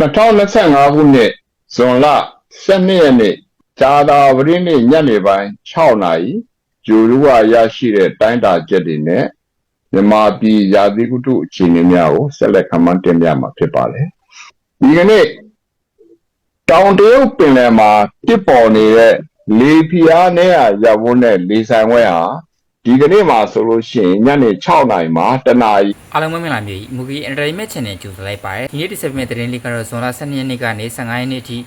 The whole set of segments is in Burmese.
2025ခုနှစ်ဇွန်လ12ရက်နေ့ကြာသာပတိနေ့ညနေပိုင်း6နာရီဂျူရူဝရရှိတဲ့တိုင်းတာချက်တွေနဲ့မြန်မာပြည်ရာသီဥတုအခြေအနေများကိုဆက်လက်ခမန်းတင်ပြမှာဖြစ်ပါတယ်။ဒီကနေ့တောင်တရုတ်ပင်လယ်မှာတစ်ပေါ်နေတဲ့လေဖိအားနဲ့ရပ်ဝန်းတဲ့လေဆိုင်ဝဲဟာ ဒီကနေ့မှာဆိုလို့ရှိရင်ညနေ6နာရီမှာတနာရီအားလုံးပဲမင်္ဂလာမြေမူဗီ entertainment channel ကြိုဆိုလိုက်ပါတယ်ဒီနေ့ဒီဆက်မဲ့သတင်းလေးကတော့ဇွန်လ12ရက်နေ့ကနေ15ရက်နေ့ထိ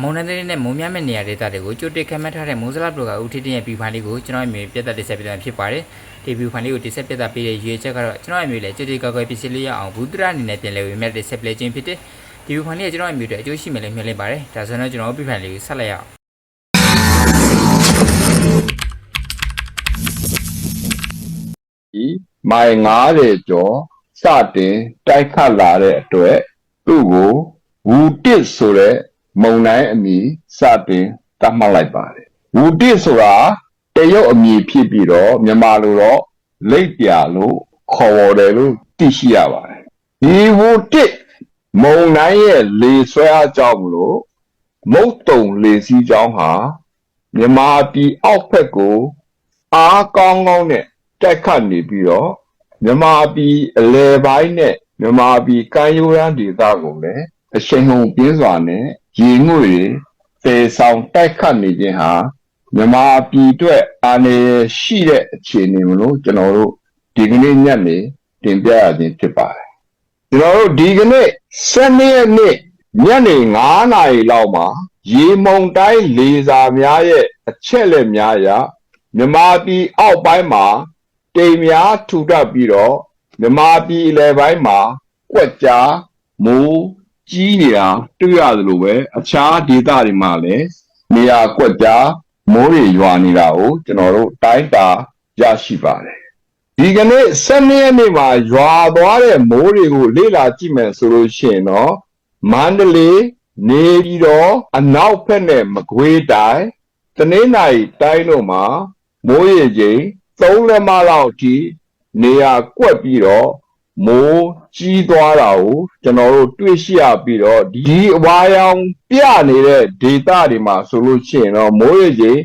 မုံနသတင်းနဲ့မုံမြမဲ့နေရာဒေသတွေကိုကြိုတင်ခန့်မှန်းထားတဲ့မုံစလဘလော့ကဦးထင်းရဲ့ဗီဖိုင်လေးကိုကျွန်တော်အမျိုးပြတ်သက်တင်ဆက်ပေးတာဖြစ်ပါတယ်ဒီဗီဖိုင်လေးကိုတင်ဆက်ပြသပေးတဲ့ရွေးချက်ကတော့ကျွန်တော်အမျိုးလည်းကြိုတင်ကောက်ွယ်ပစ္စည်းလေးရအောင်ဘူးတရအနေနဲ့ပြင်လဲဝေမဲ့တင်ဆက်ပေးခြင်းဖြစ်တဲ့ဒီဗီဖိုင်လေးကကျွန်တော်အမျိုးတွေအကျိုးရှိမယ်လို့မျှော်လင့်ပါတယ်ဒါဆိုတော့ကျွန်တော်ဗီဖိုင်လေးကိုဆက်လိုက်ရအောင် မိုင်90ကျော်စတင်တိုက်ခတ်လာတဲ့အတွက်သူ့ကိုဝူတစ်ဆိုတဲ့မုံတိုင်းအမည်စတင်တတ်မှတ်လိုက်ပါတယ်ဝူတစ်ဆိုတာတရုတ်အမည်ဖြစ်ပြီးတော့မြန်မာလိုတော့လိပ်ပြာလို့ခေါ်ဝေါ်တယ်လို့သိရှိရပါတယ်ဒီဝူတစ်မုံတိုင်းရဲ့လေဆွဲအားကြောင့်မလို့မုတ်တုံလေစီးကြောင်းဟာမြန်မာပြည်အောက်ဘက်ကိုအားကောင်းကောင်းနဲ့ တက်ခတ်နေပြီးတော့မြမပြည်အလဲပိုင်းနဲ့မြမပြည်ကမ်းရိုးတန်းဒေသကိုလည်းအရှိန်ဟုန်ပြင်းစွာနဲ့ရေငွေတွေပေဆောင်တက်ခတ်နေခြင်းဟာမြမပြည်အတွက်အာဏာရှိတဲ့အခြေအနေမလို့ကျွန်တော်တို့ဒီကနေ့ညနေတင်ပြရခြင်းဖြစ်ပါတယ်ကျွန်တော်တို့ဒီကနေ့7ရက်နေ့ညနေ9နာရီလောက်မှာရေမုန်တိုင်းလေစာများရဲ့အချက်လက်များအရမြမာပြည်အောက်ပိုင်းမှာ တိမ်များထူထပ်ပြီးတော့မြမာပြည်အလယ်ပိုင်းမှာကွက်ကြားမိုးကြီးနေတာတွေ့ရသလိုပဲအခြားဒေသတွေမှာလည်းနေရာကွက်ကြားမိုးတွေရွာနေတာကိုကျွန်တော်တို့တိုင်းတာရရှိပါတယ်ဒီကနေ့7ရက်နေ့မှာရွာသွားတဲ့မိုးတွေကိုလေ့လာကြည့်မယ်ဆိုလို့ရှိရင်တော့မန္တလေးနေပြီးတော့အနောက်ဘက်နဲ့မကွေးတိုင်းတနင်္လာရီတိုင်းတို့မှာမိုးရေချိန် 3လက်မလောက်အထိနေရာကွက်ပြီးတော့မိုးကြီးသွားတာကိုကျွန်တော်တို့တွေ့ရှိရပြီးတော့ဒီအဝါရောင်ပြနေတဲ့ဒေသတွေမှာဆိုလို့ရှိရင်တော့မိုးရေချိန်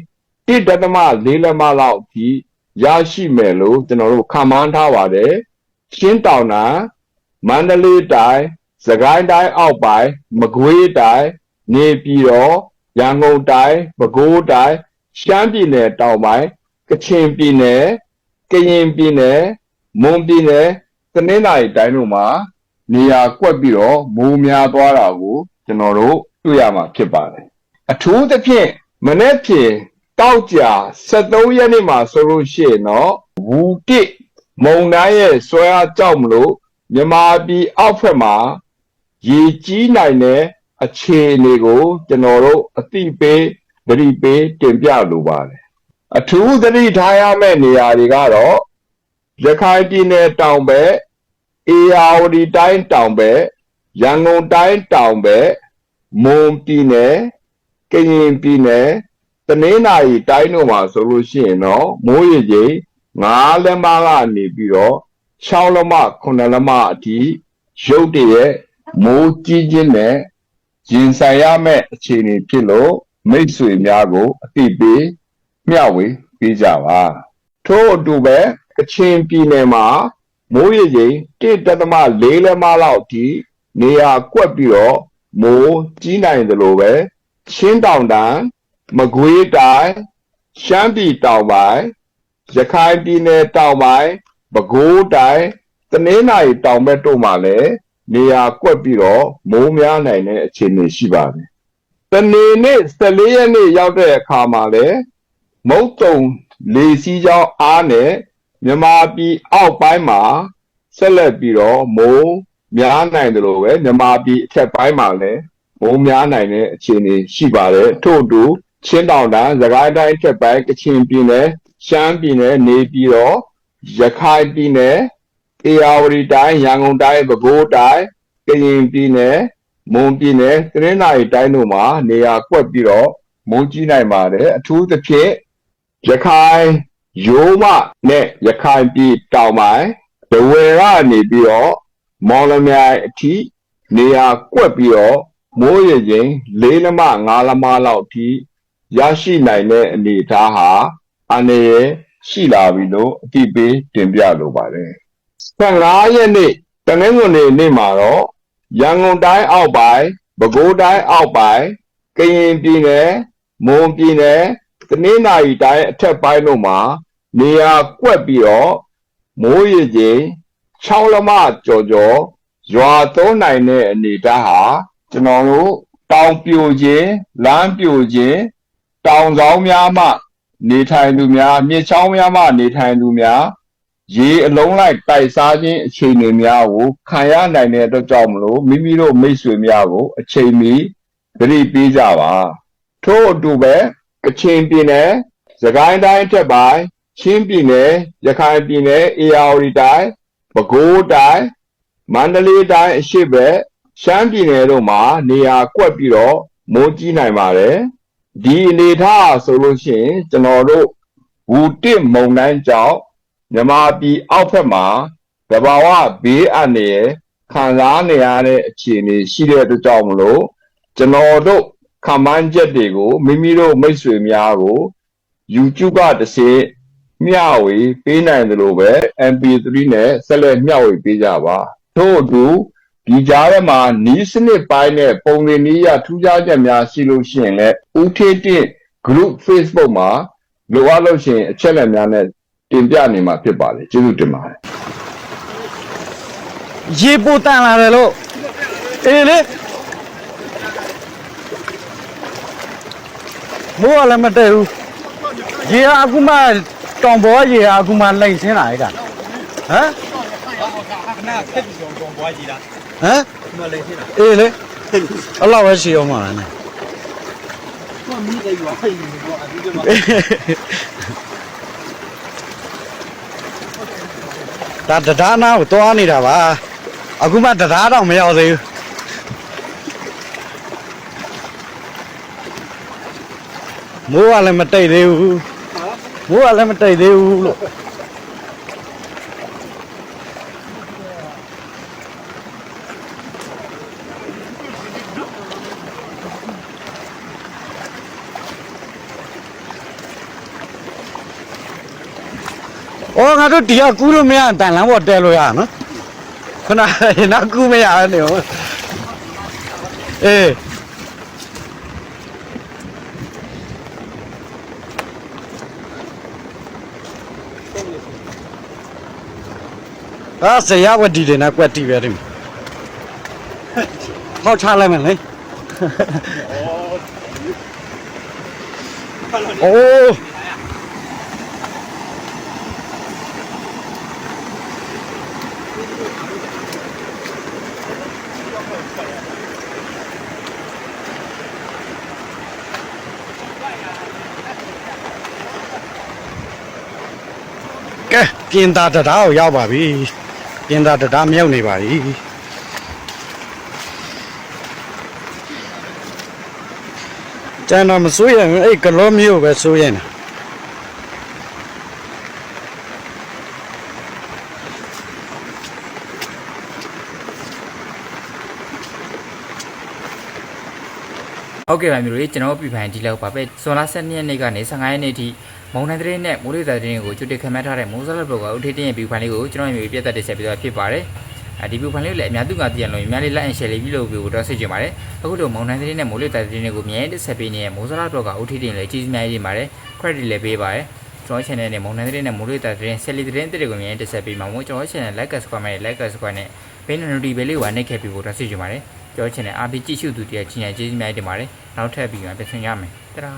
1.4လက်မလောက်အထိရရှိမယ်လို့ကျွန်တော်တို့ခန့်မှန်းထားပါတယ်ရှင်းတောင်တာမန္တလေးတိုင်းစကိုင်းတိုင်းအောက်ပိုင်းမကွေးတိုင်းနေပြည်တော်ရန်ကုန်တိုင်းပဲခူးတိုင်းရှမ်းပြည်နယ်တောင်ပိုင်း ကချင်ပြည်နယ်ကရင်ပြည်နယ်မွန်ပြည်နယ်တနင်္သာရီတိုင်းတို့မှာနေရာကွက်ပြီးတော့မိုးများသွားတာကိုကျွန်တော်တို့တွေ့ရမှာဖြစ်ပါတယ်အထူးသဖြင့်မနေ့ဖြင့်တောက်ကြ73ရက်နေ့မှာဆိုလို့ရှိရင်တော့ဝူတစ်မုံတိုင်းရဲ့ဆွဲအားကြောက်မလို့မြန်မာပြည်အောက်ဖက်မှာရေကြီးနိုင်တဲ့အခြေအနေကိုကျွန်တော်တို့အသိပေးသတိပေးတင်ပြလိုပါတယ် အထူးသတိထားရမယ့်နေရာတွေကတော့ရခိုင်ပြည်နယ်တောင်ဘက်အေရဝတီတိုင်းတောင်ဘက်ရန်ကုန်တိုင်းတောင်ဘက်မွန်ပြည်နယ်ကရင်ပြည်နယ်တနင်္သာရီတိုင်းတို့မှာဆိုလို့ရှိရင်တော့မိုးရေချိန်9လက်မကနေပြီးတော့6လက်မ9လက်မအထိရုတ်တရက်မိုးကြီးခြင်းနဲ့ရင်ဆိုင်ရမယ့်အခြေအနေဖြစ်လို့မိတ်ဆွေများကိုအသိပေး မျှဝေပေးကြပါထို့အတူပဲကချင်ပြည်နယ်မှာမိုးရေချိန်1.4လက်မလောက်အထိနေရာကွက်ပြီးတော့မိုးကြီးနိုင်တယ်လို့ပဲချင်းတောင်တန်းမကွေးတိုင်းရှမ်းပြည်တောင်ပိုင်းရခိုင်ပြည်နယ်တောင်ပိုင်းပဲခူးတိုင်းတနင်္သာရီတောင်ဘက်တို့မှာလည်းနေရာကွက်ပြီးတော့မိုးများနိုင်တဲ့အခြေအနေရှိပါတယ်။တနေနေ့14ရက်နေ့ရောက်တဲ့အခါမှာလည်း မုတ်တုံလေစီးကြောင်းအားနဲ့မြန်မာပြည်အောက်ပိုင်းမှာဆက်လက်ပြီးတော့မိုးများနိုင်တယ်လို့ပဲမြန်မာပြည်အထက်ပိုင်းမှာလည်းမိုးများနိုင်တဲ့အခြေအနေရှိပါတယ်။ထို့အတူချင်းတောင်တန်းသခိုင်းတိုင်းအထက်ပိုင်းကချင်ပြည်နယ်ရှမ်းပြည်နယ်နေပြည်တော်ရခိုင်ပြည်နယ်အေရဝတီတိုင်းရန်ကုန်တိုင်းပဲခူးတိုင်းကရင်ပြည်နယ်မွန်ပြည်နယ်တနင်္သာရီတိုင်းတို့မှာနေရာကွက်ပြီးတော့မိုးကြီးနိုင်ပါတယ်အထူးသဖြင့် ရခိုင်ရိုးမနဲ့ရခိုင်ပြည်တောင်ပိုင်းဒဝယ်ကနေပြီးတော့မော်လမြိုင်အထိနေရာကွက်ပြီးတော့မိုးရေချိန်၄လမ၅လမလောက်အထိရရှိနိုင်တဲ့အနေအထားဟာအနေရရှိလာပြီလို့အတိပေးတင်ပြလိုပါတယ်15ရက်နေ့တနင်္ဂနွေနေ့မှာတော့ရန်ကုန်တိုင်းအောက်ပိုင်းပဲခူးတိုင်းအောက်ပိုင်းကရင်ပြည်နယ်မွန်ပြည်နယ် တနင်္သာရီတိုင်းအထက်ပိုင်းတို့မှာနေရာကွက်ပြီးတော့မိုးရေချိန်6လမကျော်ကျော်ရွာသွန်းနိုင်တဲ့အနေအထားဟာကျွန်တော်တို့တောင်ပြိုခြင်းလမ်းပြိုခြင်းတောင်ဆောင်များမှ နေထိုင်သူများမြစ်ချောင်းများမှ နေထိုင်သူများရေအလုံးလိုက်တိုက်စားခြင်းအခြေအနေများကိုခံရနိုင်တဲ့အတွက်ကြောင့်မလို့မိမိတို့မိတ်ဆွေများကို အချိန်မီသတိပေးကြပါထို့အတူပဲ ကချင်ပြည်နယ်စကိုင်းတိုင်းအထက်ပိုင်းချင်းပြည်နယ်ရခိုင်ပြည်နယ်အေရဝတီတိုင်းပဲခူးတိုင်းမန္တလေးတိုင်းအရှိတ်ဘက်ရှမ်းပြည်နယ်တို့မှာနေရာကွက်ပြီးတော့မိုးကြီးနိုင်ပါတယ်ဒီအနေထားဆိုလို့ရှိရင်ကျွန်တော်တို့ဘူတစ်မုံတိုင်းကြောင့်မြမပြည်အောက်ဖက်မှာတဘာဝဘေးအန္တရာယ်ခံစားနေရတဲ့အခြေအနေရှိတဲ့အတွက်ကြောင့်မလို့ကျွန်တော်တို့ ခံမှန်းချက်တွေကိုမိမိတို့မိတ်ဆွေများကို YouTube ကတစ်စက်မျှဝေပေးနိုင်သလိုပဲ MP3 နဲ့ဆက်လက်မျှဝေပေးကြပါထို့အတူဒီကြားထဲမှာနီးစနစ်ပိုင်းနဲ့ပုံသင်နည်းရထူးခြားချက်များရှိလို့ရှိရင်လည်းဦးထေးတစ် group Facebook မှာလိုအပ်လို့ရှိရင်အချက်အလက်များနဲ့တင်ပြနေမှာဖြစ်ပါတယ်ကျေးဇူးတင်ပါတယ်ရေပိုတန်လာတယ်လို့အေးလေ မိုးကလည်းမတည့်ဘူးရေဟာအခုမှတောင်ပေါ်ကရေဟာအခုမှလိမ့်ဆင်းလာလိုက်တာဟမ်ခဏခက်ပြီးတော့ပုံပွားကြည့်လားဟမ်ဒီမှာလေးရှိလားအေးလေအဲ့လောက်ပဲရှိအောင်ပါလားနဲ့သူကမိတဲ့ရွာဖိတ်နေတော့အဒီကမှာဒါတရားနာကိုတွားနေတာပါအခုမှတရားတော့မရောက်သေးဘူး မိုးကလည်းမတိတ်သေးဘူးမိုးကလည်းမတိတ်သေးဘူးလို့အော်ငါတို့ဒီကကူးလို့မရတန်လမ်းပေါ်တဲလို့ရနော်ခဏရင်တော့ကူးမရနေဟုတ်အေး အာဆရာဝတီတယ်နော်ကွက်တီပဲဒီမှာဟောက်ချလိုက်မယ်လေအိုးကဲ ပြင်သာတရားကိုရောက်ပါပြီပြင်သာတရားမြောက်နေပါပြီကျန်တော့မစိုးရင်အဲ့ကလောမျိုးပဲစိုးရင်တာဟုတ်ကဲ့ပါမျိုးတွေကျွန်တော်တို့ပြပိုင်ဒီလောက်ပါပဲဇွန်လ12ရက်နေ့ကနေ15ရက်နေ့ထိ မုံနိုင်တဲ့နဲ့မိုးလေတဲ့တဲ့ကိုကျွတ်တက်ခမတ်ထားတဲ့မိုးစလဘလော့ကဥထေးတင်းရဲ့ပြပိုင်လေးကိုကျွန်တော်မျိုးပြတ်သက်တက်ဆက်ပြီးတော့ဖြစ်ပါတယ်အဲဒီပြပိုင်လေးကိုလည်းအများသူကသိရလို့အများလေး like and share လေးပြုလုပ်ပြီးတော့ဆွေးကြပါမယ်အခုလိုမုံနိုင်တဲ့နဲ့မိုးလေတဲ့တဲ့ကိုမြဲတက်ဆက်ပေးနေတဲ့မိုးစလဘလော့ကဥထေးတင်းလည်းကြီးစများကြီးပါတယ် credit လည်းပေးပါတယ်ကျွန်တော် channel နဲ့မုံနိုင်တဲ့နဲ့မိုးလေတဲ့တဲ့ဆက်လီတဲ့တဲ့ကိုမြဲတက်ဆက်ပေးမှာမို့ကျွန်တော် channel like subscribe နဲ့ like subscribe နဲ့ဘေးနဲ့ notification လေးကိုနှိပ်ခဲ့ပြီးတော့ဆွေးကြပါမယ်ကျွန်တော် channel အားပေးကြည့်ရှုသူတည်းချင်းချင်းကျေးဇူးများတင်ပါတယ်နောက်ထပ်ပြီးမှပြန်ဆင်ရမယ်တရာ